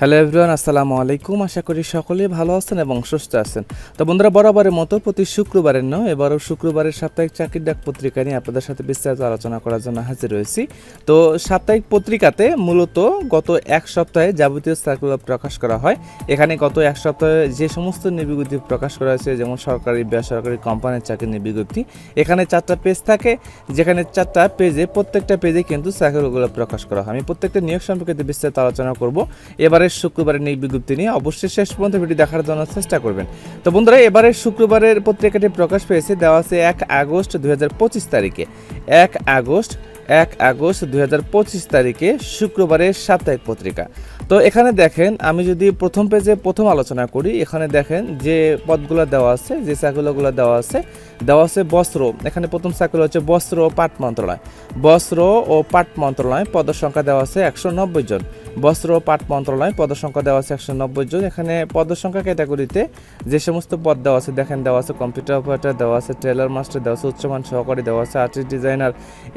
Hello everyone আসসালামু আলাইকুম। আশা করি সকলেই ভালো আছেন এবং সুস্থ আছেন। তো বন্ধুরা, বরাবরের মতো প্রতি শুক্রবারের নয়, এবারও শুক্রবারের সাপ্তাহিক চাকরির ডাক পত্রিকা নিয়ে আপনাদের সাথে বিস্তারিত আলোচনা করার জন্য হাজির হয়েছি তো সাপ্তাহিক পত্রিকাতে মূলত গত এক সপ্তাহে যাবতীয় সার্কুলার প্রকাশ করা হয়। এখানে গত এক সপ্তাহে যে সমস্ত নিবিজ্ঞপ্তি প্রকাশ করা হয়েছে, যেমন সরকারি, বেসরকারি কোম্পানির চাকরির নিবিজ্ঞপ্তি এখানে চারটা পেজ থাকে। যেখানে চারটা পেজে প্রত্যেকটা পেজে কিন্তু সার্কুলারগুলো প্রকাশ করা হয়। আমি প্রত্যেকটা নিয়োগ সম্পর্কে বিস্তারিত আলোচনা করব। এবারের শুক্রবারের নিয়োগ বিজ্ঞপ্তি নিয়ে অবশ্যই শেষ পর্যন্ত ভিডিও দেখার জন্য চেষ্টা করবেন। তো বন্ধুরা, এবারের শুক্রবারের পত্রিকাটি প্রকাশ পেয়েছে, দেওয়া আছে এক আগস্ট দুই হাজার পঁচিশ তারিখে। এক আগস্ট এক আগস্ট দুই হাজার পঁচিশ তারিখে শুক্রবারের সাপ্তাহিক পত্রিকা। তো এখানে দেখেন, আমি যদি প্রথম পেজে প্রথম আলোচনা করি, এখানে দেখেন যে পদগুলো দেওয়া আছে, যে সাইকেলগুলো দেওয়া আছে দেওয়া আছে বস্ত্র। এখানে প্রথম সাইকেল হচ্ছে বস্ত্র ও পাট মন্ত্রণালয়। বস্ত্র ও পাট মন্ত্রণালয় পদের সংখ্যা দেওয়া আছে একশো নব্বই জন। বস্ত্র ও পাট মন্ত্রণালয় পদের সংখ্যা দেওয়া আছে একশো নব্বই জন। এখানে পদের সংখ্যা ক্যাটাগরিতে যে সমস্ত পদ দেওয়া আছে, দেখেন দেওয়া আছে কম্পিউটার অপারেটর দেওয়া আছে টেলার মাস্টার দেওয়া আছে উচ্চমান সহকারী, দেওয়া আছে আর্টিস্ট ডিজাইনার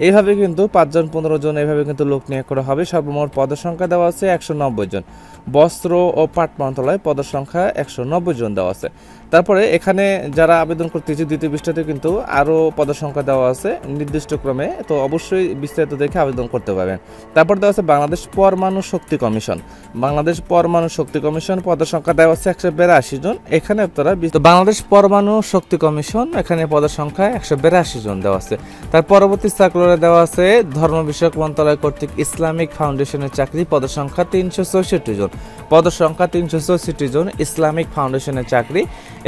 এইভাবে কিন্তু পাঁচজন, পনেরো জন এইভাবে কিন্তু লোক নিয়োগ করা হবে। সর্বমোট পদের সংখ্যা দেওয়া আছে একশো নব্বই জন। বস্ত্র ও পাট মন্ত্রণালয় পদের সংখ্যা একশো নব্বই জন দেওয়া আছে। তারপরে এখানে যারা আবেদন করতে ইচ্ছে দ্বিতীয় পৃষ্ঠাতে কিন্তু আরও পদের সংখ্যা দেওয়া আছে নির্দিষ্ট ক্রমে, তো অবশ্যই বিস্তারিত দেখে আবেদন করতে পারবেন। তারপর দেওয়া আছে বাংলাদেশ পরমাণু শক্তি কমিশন। বাংলাদেশ পরমাণু শক্তি কমিশন পদের সংখ্যা দেওয়া আছে একশো বিরাশি জন। এখানে আপনারা বাংলাদেশ পরমাণু শক্তি কমিশন এখানে পদের সংখ্যা একশো বিরাশি জন দেওয়া আছে। তার পরবর্তী সার্কুলারে দেওয়া আছে ধর্ম বিষয়ক মন্ত্রণালয় কর্তৃক ইসলামিক ফাউন্ডেশনের চাকরি পদের সংখ্যা তিনশো চৌষট্টি জন। পদের সংখ্যা তিনশো চৌষট্টি জন ইসলামিক ফাউন্ডেশনের চাকরি।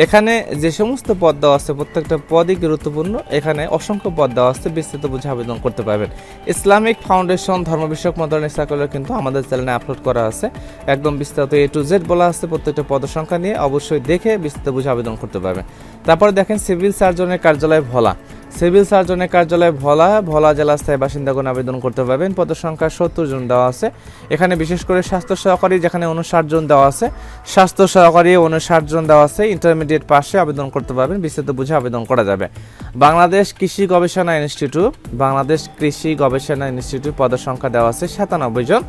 এখানে যে সমস্ত পদ দেওয়া আছে, প্রত্যেকটা পদই গুরুত্বপূর্ণ। এখানে অসংখ্য পদ দেওয়া আছে, বিস্তৃত বুঝে আবেদন করতে পারবেন। ইসলামিক ফাউন্ডেশন ধর্ম বিষয়ক মন্ত্রণালয় সার্কুলার কিন্তু আমাদের চ্যানেলে আপলোড করা আছে। একদম বিস্তারিত এ টু জেড বলা আছে প্রত্যেকটা পদ সংখ্যা নিয়ে। অবশ্যই দেখে বিস্তৃত বুঝে আবেদন করতে পারবেন। তারপরে দেখেন সিভিল সার্জনের কার্যালয় ভোলা। সিভিল সার্জনের কার্যালয়ে ভোলা ভোলা জেলা স্থায়ী বাসিন্দাগণ আবেদন করতে পারবেন। পদের সংখ্যা সত্তর জন দেওয়া আছে। এখানে বিশেষ করে স্বাস্থ্য সহকারী যেখানে উনষাট জন দেওয়া আছে, স্বাস্থ্য সহকারী উনষাট জন দেওয়া আছে। ইন্টারমিডিয়েট পাশে আবেদন করতে পারবেন। বিস্তারিত বুঝে আবেদন করা যাবে। বাংলাদেশ কৃষি গবেষণা ইনস্টিটিউট, বাংলাদেশ কৃষি গবেষণা ইনস্টিটিউট পদের সংখ্যা দেওয়া আছে সাতানব্বই জন।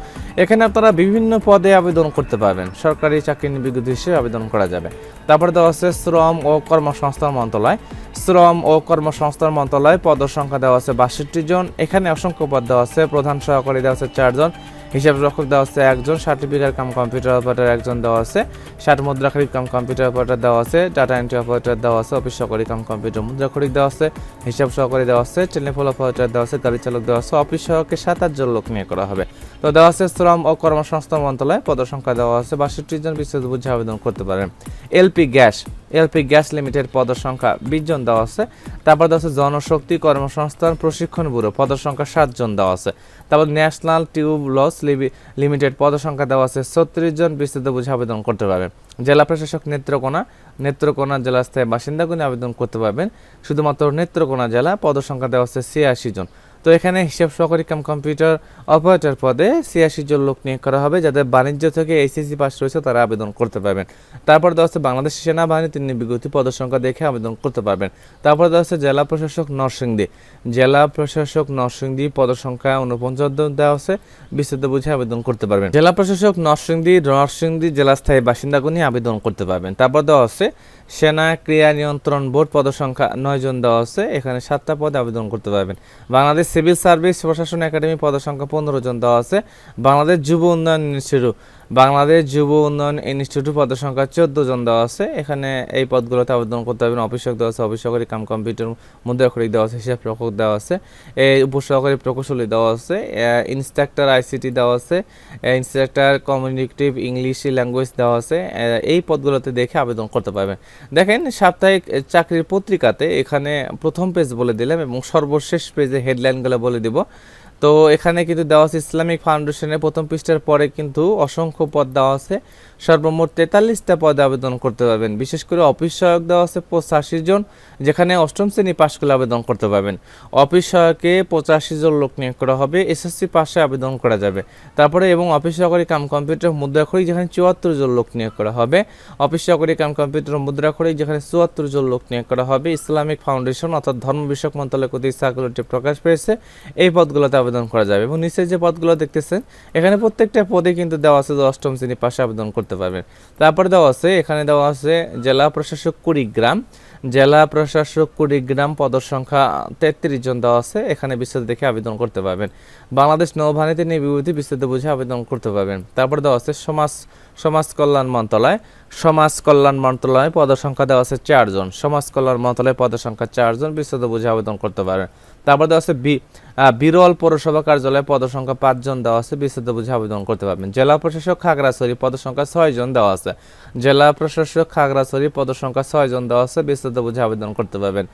এখানে আপনারা বিভিন্ন পদে আবেদন করতে পারবেন। সরকারি চাকরি বিজ্ঞপ্তি হিসেবে আবেদন করা যাবে। তারপর দেওয়া আছে শ্রম ও কর্মসংস্থান মন্ত্রণালয়। শ্রম ও কর্মসংস্থান মন্ত্রণালয় পদের সংখ্যা দেওয়া আছে বাষট্টি জন। এখানে অসংখ্য পদ দেওয়া আছে। প্রধান সহকারী দেওয়া আছে চারজন। হিসাব রক্ষক দেওয়া আছে একজন সার্টিফিকেট কাম কম্পিউটার অপারেটর একজন দেওয়া আছে, ষাট মুদ্রাখরিক কাম কম্পিউটার অপারেটর দেওয়া আছে ডাটা এন্ট্রি অপারেটর দেওয়া আছে অফিস সহকারী কাম কম্পিউটার মুদ্রাখরিক দেওয়া আছে, হিসাব সহকারী দেওয়া আছে টেলিফোন অপারেটর দেওয়া আছে, গাড়ি চালক দেওয়া আছে অফিস সহকে সাত আটজন লোক নিয়ে করা হবে। তো দেওয়া আছে শ্রম ও কর্মসংস্থান মন্ত্রণালয় পদের সংখ্যা দেওয়া আছে, বাষট্টি জন বিস্তৃত বুঝে আবেদন করতে পারেন। LP gas LP gas limited পদের সংখ্যা বিশ জন দেওয়া আছে। তারপর দেওয়া আছে জনশক্তি কর্মসংস্থান প্রশিক্ষণ ব্যুরো পদের সংখ্যা সাত জন দেওয়া আছে। তারপর ন্যাশনাল টিউব লস লিমিটেড পদের সংখ্যা দেওয়া আছে, ছত্রিশ জন বিস্তৃত বুঝে আবেদন করতে পারবেন। জেলা প্রশাসক নেত্রকোনা নেত্রকোনা জেলা স্থায়ী বাসিন্দাগুলি আবেদন করতে পারবেন। শুধুমাত্র নেত্রকোনা জেলা পদের সংখ্যা দেওয়া আছে ছিয়াশি জন। তো এখানে হিসাব সহকারী কাম কম্পিউটার অপারেটর পদে ছিয়াশি জন লোক নিয়োগ করা হবে, যাদের বাণিজ্য থেকে এইচএসসি পাস রয়েছে, তারা আবেদন করতে পারবেন। তারপর দেওয়া হচ্ছে বাংলাদেশ সেনাবাহিনী তিনি বিজ্ঞপ্তি পদের সংখ্যা দেখে আবেদন করতে পারবেন। তারপর দেওয়া হচ্ছে জেলা প্রশাসক নরসিংদী। জেলা প্রশাসক নরসিংদী পদের সংখ্যা উনপঞ্চাশ দেওয়া হচ্ছে বিস্তৃত বুঝে আবেদন করতে পারবেন। জেলা প্রশাসক নরসিংদী নরসিংদী জেলা স্থায়ী বাসিন্দাগুনি আবেদন করতে পারবেন। তারপর দেওয়া হচ্ছে সেনা ক্রিয়া নিয়ন্ত্রণ বোর্ড পদের সংখ্যা নয় জন দেওয়া আছে এখানে সাতটা পদে আবেদন করতে পারবেন। বাংলাদেশ সিভিল সার্ভিস প্রশাসন একাডেমি পদসংখ্যা সংখ্যা পনেরো জন দেওয়া আছে। বাংলাদেশ যুব উন্নয়ন ইনস্টিটিউট। বাংলাদেশ যুব উন্নয়ন ইনস্টিটিউট পদের সংখ্যা চোদ্দ জন দেওয়া আছে। এখানে এই পদগুলোতে আবেদন করতে পারবেন অফিসক দেওয়া আছে অফিস অফিসকারী কাম কম্পিউটার মুদ্রাক্ষরিক দেওয়া আছে হিসাব রক্ষক দেওয়া আছে এই উপসহকারী প্রকৌশলী দেওয়া আছে ইনস্ট্রাক্টর আইসিটি দেওয়া আছে ইনস্ট্রাক্টর কমিউনিকেটিভ ইংলিশ ল্যাঙ্গুয়েজ দেওয়া আছে এই পদগুলোতে দেখে আবেদন করতে পারবেন। দেখেন, সাপ্তাহিক চাকরির পত্রিকাতে এখানে প্রথম পেজ বলে দিলাম এবং সর্বশেষ পেজে হেডলাইনগুলো বলে দিব। তো এখানে কিন্তু দেওয়া আছে ইসলামিক ফাউন্ডেশনের প্রথম পৃষ্ঠার পরে কিন্তু অসংখ্য পদ দেওয়া আছে। সর্বমোট তেতাল্লিশটা পদে আবেদন করতে পারবেন। বিশেষ করে অফিস সহায়ক দেওয়া আছে পঁচাশি জন, যেখানে অষ্টম শ্রেণি পাশ করলে আবেদন করতে পারবেন। অফিস সহায়কে পঁচাশি জন লোক নিয়োগ করা হবে, এসএসসি পাশে আবেদন করা যাবে। তারপরে এবং অফিস সহকারী কাম কম্পিউটার মুদ্রাক্ষরিক, যেখানে চুয়াত্তর জন লোক নিয়োগ করা হবে। অফিস সহকারী কাম কম্পিউটার মুদ্রাক্ষরিক, যেখানে চুয়াত্তর জন লোক নিয়োগ করা হবে। ইসলামিক ফাউন্ডেশন অর্থাৎ ধর্ম বিষয়ক মন্ত্রণালয় কর্তৃক সার্কুলারটি প্রকাশ পেয়েছে। এই পদগুলোতে আবেদন আবেদন করা যাবে এবং নিচে যে পদগুলো দেখতেছেন, এখানে প্রত্যেকটা পদে কিন্তু দেওয়া আছে যে অষ্টম শ্রেণি পাশে আবেদন করতে পারবেন। তারপরে দেওয়া আছে, এখানে দেওয়া আছে জেলা প্রশাসক কুড়িগ্রাম। জেলা প্রশাসক কুড়িগ্রাম পদের সংখ্যা তেত্রিশ জন দেওয়া আছে, এখানে বিস্তারিত দেখে আবেদন করতে পারবেন। বাংলাদেশ নৌবাহিনীতে নিয়ে বিভূতি বিস্তারিত বুঝে আবেদন করতে পারবেন। তারপর দেওয়া আছে সমাজ সমাজ কল্যাণ মন্ত্রণালয়। সমাজ কল্যাণ মন্ত্রণালয় পদের সংখ্যা দেওয়া আছে চারজন। সমাজ কল্যাণ মন্ত্রণালয় পদের সংখ্যা চারজন বিস্তারিত বুঝে আবেদন করতে পারেন তারপর দেওয়া আছে বিরল পৌরসভা কার্যালয়ে পদের সংখ্যা পাঁচজন দেওয়া আছে বিস্তারিত বুঝে আবেদন করতে পারবেন। জেলা প্রশাসক খাগড়াছড়ি পদের সংখ্যা ছয়জন দেওয়া আছে। জেলা প্রশাসক খাগড়াছড়ি পদের সংখ্যা ছয়জন দেওয়া আছে বিস্তারিত বুঝে আবেদন করতে পারবেন।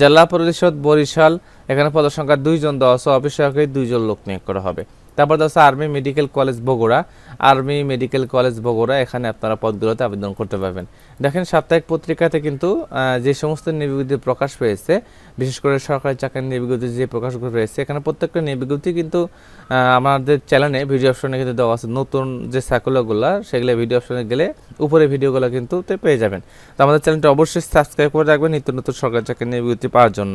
জেলা পরিষদ বরিশাল, এখানে পদের সংখ্যা দুইজন দেওয়া আছে, অফিস সহকারী দুইজন লোক নিয়োগ করা হবে। তারপর আছে army medical college Bogura army medical college Bogura এখানে আপনারা পদগুলোতে আবেদন করতে পারবেন। দেখেন, সাপ্তাহিক পত্রিকাতে কিন্তু যে সমস্ত নিবিজ্ঞপ্তি প্রকাশ পেয়েছে, বিশেষ করে সরকারি চাকরির নিবিজ্ঞপ্তি যে প্রকাশগুলো রয়েছে এখানে প্রত্যেকটা নিবিজ্ঞপ্তি কিন্তু আমাদের চ্যানেলে ভিডিও অপশনে কিন্তু দেওয়া আছে। নতুন যে সার্কুলারগুলো সেগুলো ভিডিও অপশনে গেলে উপরে ভিডিওগুলো কিন্তু পেয়ে যাবেন। তো আমাদের চ্যানেলটা অবশ্যই সাবস্ক্রাইব করে রাখবেন নিত্য নতুন সরকারি চাকরির নিবিজ্ঞপ্তি পাওয়ার জন্য।